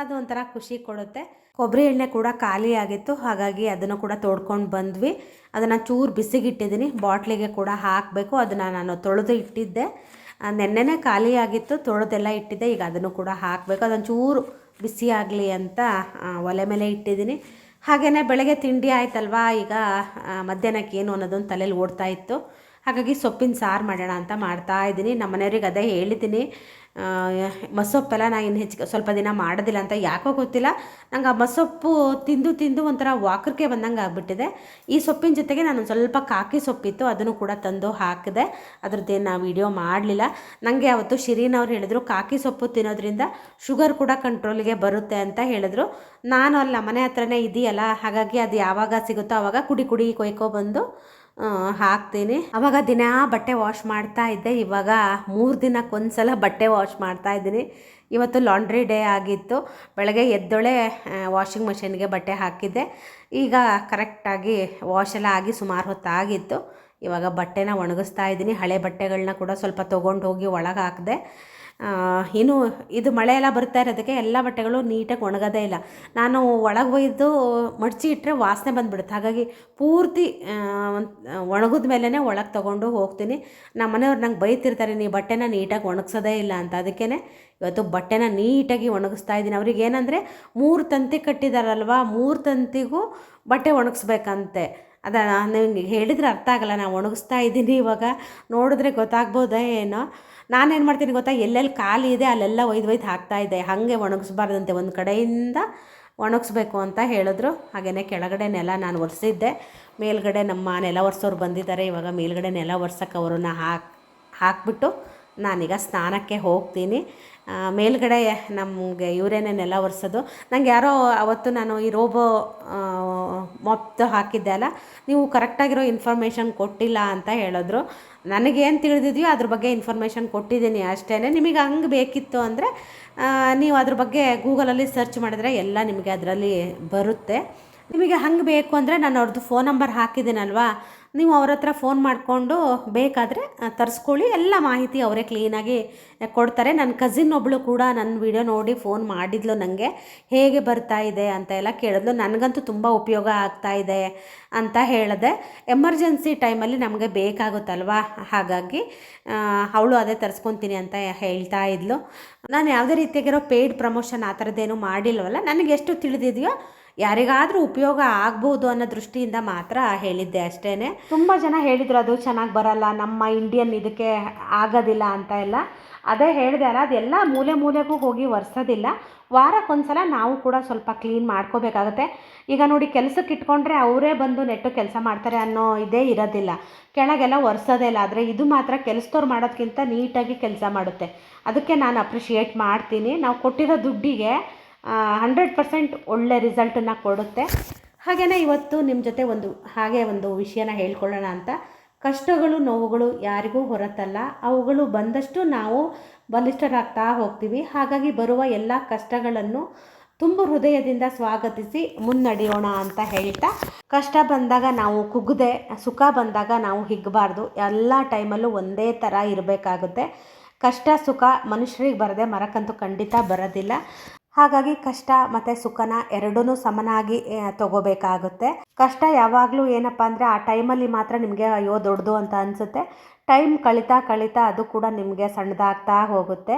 ಅದು ಒಂಥರ ಖುಷಿ ಕೊಡುತ್ತೆ. ಕೊಬ್ಬರಿ ಎಣ್ಣೆ ಕೂಡ ಖಾಲಿ ಆಗಿತ್ತು, ಹಾಗಾಗಿ ಅದನ್ನು ಕೂಡ ತೋಡ್ಕೊಂಡು ಬಂದ್ವಿ. ಅದನ್ನು ಚೂರು ಬಿಸಿಗಿಟ್ಟಿದ್ದೀನಿ, ಬಾಟ್ಲಿಗೆ ಕೂಡ ಹಾಕಬೇಕು. ಅದನ್ನು ನಾನು ತೊಳೆದು ಇಟ್ಟಿದ್ದೆ. ನೆನ್ನೆನೇ ಖಾಲಿಯಾಗಿತ್ತು, ತೊಳೆದೆಲ್ಲ ಇಟ್ಟಿದ್ದೆ, ಈಗ ಅದನ್ನು ಕೂಡ ಹಾಕಬೇಕು. ಅದೊಂಚೂರು ಬಿಸಿ ಆಗಲಿ ಅಂತ ಒಲೆ ಮೇಲೆ ಇಟ್ಟಿದ್ದೀನಿ. ಹಾಗೆಯೇ ಬೆಳಗ್ಗೆ ತಿಂಡಿ ಆಯ್ತಲ್ವಾ? ಈಗ ಮಧ್ಯಾಹ್ನಕ್ಕೆ ಏನು ಅನ್ನೋದೊಂದು ತಲೇಲಿ ಓಡ್ತಾ ಇತ್ತು. ಹಾಗಾಗಿ ಸೊಪ್ಪಿನ ಸಾರು ಮಾಡೋಣ ಅಂತ ಮಾಡ್ತಾ ಇದ್ದೀನಿ. ನಮ್ಮ ಮನೆಯವ್ರಿಗೆ ಅದೇ ಹೇಳಿದ್ದೀನಿ. ಮಸೊಪ್ಪೆಲ್ಲ ನಾನು ಇನ್ನು ಹೆಚ್ಚಿಗೆ ಸ್ವಲ್ಪ ದಿನ ಮಾಡೋದಿಲ್ಲ ಅಂತ ಯಾಕೋ ಗೊತ್ತಿಲ್ಲ. ನಂಗೆ ಆ ಮಸೊಪ್ಪು ತಿಂದು ತಿಂದು ಒಂಥರ ವಾಕರ್ಕೆ ಬಂದಂಗೆ ಆಗ್ಬಿಟ್ಟಿದೆ. ಈ ಸೊಪ್ಪಿನ ಜೊತೆಗೆ ನಾನು ಸ್ವಲ್ಪ ಕಾಕಿ ಸೊಪ್ಪಿತ್ತು, ಅದನ್ನು ಕೂಡ ತಂದು ಹಾಕಿದೆ. ಅದ್ರದ್ದೇನು ನಾ ವಿಡಿಯೋ ಮಾಡಲಿಲ್ಲ. ನನಗೆ ಅವತ್ತು ಶಿರೀನ್ ಅವ್ರು ಹೇಳಿದ್ರು, ಕಾಕಿ ಸೊಪ್ಪು ತಿನ್ನೋದ್ರಿಂದ ಶುಗರ್ ಕೂಡ ಕಂಟ್ರೋಲಿಗೆ ಬರುತ್ತೆ ಅಂತ ಹೇಳಿದ್ರು. ನಾನು ಅಲ್ಲ, ಮನೆ ಹತ್ರನೇ ಇದೆಯಲ್ಲ, ಹಾಗಾಗಿ ಅದು ಯಾವಾಗ ಸಿಗುತ್ತೋ ಆವಾಗ ಕುಡಿ ಕುಡಿ ಕೊಯ್ಕೊ ಬಂದು ಹಾಕ್ತೀನಿ. ಅವಾಗ ದಿನ ಬಟ್ಟೆ ವಾಶ್ ಮಾಡ್ತಾ ಇದ್ದೆ. ಇವಾಗ ಮೂರು ದಿನಕ್ಕೊಂದ್ಸಲ ಬಟ್ಟೆ ವಾಶ್ ಮಾಡ್ತಾ ಇದ್ದೀನಿ. ಇವತ್ತು ಲಾಂಡ್ರಿ ಡೇ ಆಗಿತ್ತು. ಬೆಳಗ್ಗೆ ಎದ್ದೊಳೆ ವಾಷಿಂಗ್ ಮಷಿನ್ಗೆ ಬಟ್ಟೆ ಹಾಕಿದ್ದೆ. ಈಗ ಕರೆಕ್ಟಾಗಿ ವಾಶ್ ಎಲ್ಲ ಆಗಿ ಸುಮಾರು ಹೊತ್ತಾಗಿತ್ತು. ಇವಾಗ ಬಟ್ಟೆನ ಒಣಗಿಸ್ತಾ ಇದ್ದೀನಿ. ಹಳೆ ಬಟ್ಟೆಗಳನ್ನ ಕೂಡ ಸ್ವಲ್ಪ ತೊಗೊಂಡು ಹೋಗಿ ಒಳಗೆ ಹಾಕಿದೆ. ಇನ್ನು ಇದು ಮಳೆ ಎಲ್ಲ ಬರ್ತಾ ಇರೋದಕ್ಕೆ ಎಲ್ಲ ಬಟ್ಟೆಗಳು ನೀಟಾಗಿ ಒಣಗೋದೇ ಇಲ್ಲ. ನಾನು ಒಳಗೆ ಒಯ್ದು ಮಡಚಿ ಇಟ್ಟರೆ ವಾಸನೆ ಬಂದುಬಿಡುತ್ತೆ. ಹಾಗಾಗಿ ಪೂರ್ತಿ ಒಣಗಿದ ಮೇಲೇ ಒಳಗೆ ತೊಗೊಂಡು ಹೋಗ್ತೀನಿ. ನಮ್ಮ ಮನೆಯವ್ರು ನಂಗೆ ಬೈತಿರ್ತಾರೆ, ನೀ ಬಟ್ಟೆನ ನೀಟಾಗಿ ಒಣಗಿಸೋದೇ ಇಲ್ಲ ಅಂತ. ಅದಕ್ಕೇ ಇವತ್ತು ಬಟ್ಟೆನ ನೀಟಾಗಿ ಒಣಗಿಸ್ತಾ ಇದ್ದೀನಿ. ಅವ್ರಿಗೆ ಏನಂದರೆ ಮೂರು ತಂತಿ ಕಟ್ಟಿದಾರಲ್ವಾ? ಮೂರು ತಂತಿಗೂ ಬಟ್ಟೆ ಒಣಗಿಸ್ಬೇಕಂತೆ. ಅದ ನಿಮಗೆ ಹೇಳಿದರೆ ಅರ್ಥ ಆಗಲ್ಲ. ನಾನು ಒಣಗಿಸ್ತಾ ಇದ್ದೀನಿ ಇವಾಗ. ನೋಡಿದ್ರೆ ಗೊತ್ತಾಗ್ಬೋದೇ ಏನೋ? ನಾನೇನು ಮಾಡ್ತೀನಿ ಗೊತ್ತಾ? ಎಲ್ಲೆಲ್ಲಿ ಖಾಲಿ ಇದೆ ಅಲ್ಲೆಲ್ಲ ಒಯ್ದು ಒಯ್ದು ಹಾಕ್ತಾ ಇದೆ ಹಾಗೆ ಒಣಗಿಸ್ಬಾರ್ದಂತೆ. ಒಂದು ಕಡೆಯಿಂದ ಒಣಗಿಸ್ಬೇಕು ಅಂತ ಹೇಳಿದ್ರು. ಹಾಗೆಯೇ ಕೆಳಗಡೆ ನೆಲ ನಾನು ಒರೆಸಿದ್ದೆ. ಮೇಲ್ಗಡೆ ನಮ್ಮ ನೆಲ ಒರೆಸೋರು ಬಂದಿದ್ದಾರೆ. ಇವಾಗ ಮೇಲ್ಗಡೆ ನೆಲ ಒರ್ಸೋಕೆ ಅವರನ್ನ ಹಾಕಿ ಹಾಕ್ಬಿಟ್ಟು ನಾನೀಗ ಸ್ನಾನಕ್ಕೆ ಹೋಗ್ತೀನಿ. ಮೇಲ್ಗಡೆ ನಮಗೆ ಇವರೇನೇ ನೆಲ ಒರೆಸೋದು. ನಂಗೆ ಯಾರೋ ಅವತ್ತು ನಾನು ಈ ರೋಬೋ ಮೊತ್ತ ಹಾಕಿದ್ದೆ ಅಲ್ಲ, ನೀವು ಕರೆಕ್ಟಾಗಿರೋ ಇನ್ಫಾರ್ಮೇಷನ್ ಕೊಟ್ಟಿಲ್ಲ ಅಂತ ಹೇಳಿದ್ರು. ನನಗೇನು ತಿಳಿದಿದೆಯೋ ಅದ್ರ ಬಗ್ಗೆ ಇನ್ಫಾರ್ಮೇಷನ್ ಕೊಟ್ಟಿದ್ದೀನಿ ಅಷ್ಟೇ ನಿಮಗೆ ಹಂಗೆ ಬೇಕಿತ್ತು ಅಂದರೆ ನೀವು ಅದ್ರ ಬಗ್ಗೆ ಗೂಗಲಲ್ಲಿ ಸರ್ಚ್ ಮಾಡಿದ್ರೆ ಎಲ್ಲ ನಿಮಗೆ ಅದರಲ್ಲಿ ಬರುತ್ತೆ. ನಿಮಗೆ ಹಂಗೆ ಬೇಕು ಅಂದರೆ ನಾನು ಅವ್ರದ್ದು ಫೋನ್ ನಂಬರ್ ಹಾಕಿದ್ದೀನಲ್ವಾ? ನೀವು ಅವ್ರ ಹತ್ರ ಫೋನ್ ಮಾಡಿಕೊಂಡು ಬೇಕಾದರೆ ತರಿಸ್ಕೊಳ್ಳಿ. ಎಲ್ಲ ಮಾಹಿತಿ ಅವರೇ ಕ್ಲೀನಾಗಿ ಕೊಡ್ತಾರೆ. ನನ್ನ ಕಸಿನ್ ಒಬ್ಬಳು ಕೂಡ ನನ್ನ ವಿಡಿಯೋ ನೋಡಿ ಫೋನ್ ಮಾಡಿದ್ಲು ನನಗೆ ಹೇಗೆ ಬರ್ತಾ ಇದೆ ಅಂತ ಎಲ್ಲ ಕೇಳಿದ್ಲು. ನನಗಂತೂ ತುಂಬ ಉಪಯೋಗ ಆಗ್ತಾ ಇದೆ ಅಂತ ಹೇಳಿದೆ ಎಮರ್ಜೆನ್ಸಿ ಟೈಮಲ್ಲಿ ನಮಗೆ ಬೇಕಾಗುತ್ತಲ್ವಾ? ಹಾಗಾಗಿ ಅವಳು ಅದೇ ತರಿಸ್ಕೊತೀನಿ ಅಂತ ಹೇಳ್ತಾ ಇದ್ಲು. ನಾನು ಯಾವುದೇ ರೀತಿಯಾಗಿರೋ ಪೇಯ್ಡ್ ಪ್ರಮೋಷನ್ ಆ ಥರದ್ದೇನು ಮಾಡಿಲ್ವಲ್ಲ? ನನಗೆ ಎಷ್ಟು ತಿಳಿದಿದೆಯೋ ಯಾರಿಗಾದರೂ ಉಪಯೋಗ ಆಗ್ಬೋದು ಅನ್ನೋ ದೃಷ್ಟಿಯಿಂದ ಮಾತ್ರ ಹೇಳಿದ್ದೆ ಅಷ್ಟೇ ತುಂಬ ಜನ ಹೇಳಿದರು ಅದು ಚೆನ್ನಾಗಿ ಬರಲ್ಲ, ನಮ್ಮ ಇಂಡಿಯನ್ ಇದಕ್ಕೆ ಆಗೋದಿಲ್ಲ ಅಂತ ಎಲ್ಲ. ಅದೇ ಹೇಳಿದೆ ಅಲ್ಲ, ಅದೆಲ್ಲ ಮೂಲೆ ಮೂಲೆಗೂ ಹೋಗಿ ಒರೆಸೋದಿಲ್ಲ. ವಾರಕ್ಕೊಂದ್ಸಲ ನಾವು ಕೂಡ ಸ್ವಲ್ಪ ಕ್ಲೀನ್ ಮಾಡ್ಕೋಬೇಕಾಗತ್ತೆ. ಈಗ ನೋಡಿ ಕೆಲಸಕ್ಕೆ ಇಟ್ಕೊಂಡ್ರೆ ಅವರೇ ಬಂದು ನೆಟ್ಟು ಕೆಲಸ ಮಾಡ್ತಾರೆ ಅನ್ನೋ ಇದೇ ಇರೋದಿಲ್ಲ. ಕೆಳಗೆಲ್ಲ ಒರೆಸೋದೇ ಇಲ್ಲ, ಆದರೆ ಇದು ಮಾತ್ರ ಕೆಲಸದವ್ರು ಮಾಡೋದಕ್ಕಿಂತ ನೀಟಾಗಿ ಕೆಲಸ ಮಾಡುತ್ತೆ. ಅದಕ್ಕೆ ನಾನು ಅಪ್ರಿಷಿಯೇಟ್ ಮಾಡ್ತೀನಿ. ನಾವು ಕೊಟ್ಟಿರೋ ದುಡ್ಡಿಗೆ ಹಂಡ್ರೆಡ್ ಪರ್ಸೆಂಟ್ ಒಳ್ಳೆ ರಿಸಲ್ಟನ್ನು ಕೊಡುತ್ತೆ. ಹಾಗೆಯೇ ಇವತ್ತು ನಿಮ್ಮ ಜೊತೆ ಒಂದು, ಹಾಗೆ ಒಂದು ವಿಷಯನ ಹೇಳ್ಕೊಳ್ಳೋಣ ಅಂತ. ಕಷ್ಟಗಳು, ನೋವುಗಳು ಯಾರಿಗೂ ಹೊರತಲ್ಲ. ಅವುಗಳು ಬಂದಷ್ಟು ನಾವು ಬಲಿಷ್ಠರಾಗ್ತಾ ಹೋಗ್ತೀವಿ. ಹಾಗಾಗಿ ಬರುವ ಎಲ್ಲ ಕಷ್ಟಗಳನ್ನು ತುಂಬ ಹೃದಯದಿಂದ ಸ್ವಾಗತಿಸಿ ಮುನ್ನಡೆಯೋಣ ಅಂತ ಹೇಳ್ತಾ. ಕಷ್ಟ ಬಂದಾಗ ನಾವು ಕುಗ್ಗದೆ ಸುಖ ಬಂದಾಗ ನಾವು ಹಿಗ್ಗಬಾರ್ದು ಎಲ್ಲ ಟೈಮಲ್ಲೂ ಒಂದೇ ಥರ ಇರಬೇಕಾಗುತ್ತೆ. ಕಷ್ಟ, ಸುಖ ಮನುಷ್ಯರಿಗೆ ಬರದೆ ಮರಕ್ಕಂತೂ ಖಂಡಿತ ಬರೋದಿಲ್ಲ. ಹಾಗಾಗಿ ಕಷ್ಟ ಮತ್ತು ಸುಖನ ಎರಡೂ ಸಮನಾಗಿ ತಗೋಬೇಕಾಗುತ್ತೆ. ಕಷ್ಟ ಯಾವಾಗಲೂ ಏನಪ್ಪ ಅಂದರೆ ಆ ಟೈಮಲ್ಲಿ ಮಾತ್ರ ನಿಮಗೆ ಅಯ್ಯೋ ದೊಡ್ಡದು ಅಂತ ಅನಿಸುತ್ತೆ. ಟೈಮ್ ಕಳೀತಾ ಕಳೀತಾ ಅದು ಕೂಡ ನಿಮಗೆ ಸಣ್ಣದಾಗ್ತಾ ಹೋಗುತ್ತೆ.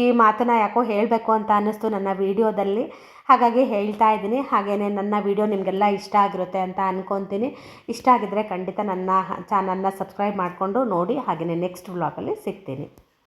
ಈ ಮಾತನ್ನು ಯಾಕೋ ಹೇಳಬೇಕು ಅಂತ ಅನ್ನಿಸ್ತು ನನ್ನ ವಿಡಿಯೋದಲ್ಲಿ. ಹಾಗಾಗಿ ಹೇಳ್ತಾ ಇದ್ದೀನಿ. ಹಾಗೇ ನನ್ನ ವಿಡಿಯೋ ನಿಮಗೆಲ್ಲ ಇಷ್ಟ ಆಗಿರುತ್ತೆ ಅಂತ ಅಂದ್ಕೊತೀನಿ ಇಷ್ಟ ಆಗಿದ್ದರೆ ಖಂಡಿತ ನನ್ನ ಚಾನಲ್ನ ಸಬ್ಸ್ಕ್ರೈಬ್ ಮಾಡಿಕೊಂಡು ನೋಡಿ. ಹಾಗೆಯೇ ನೆಕ್ಸ್ಟ್ ವ್ಲಾಗಲ್ಲಿ ಸಿಗ್ತೀನಿ.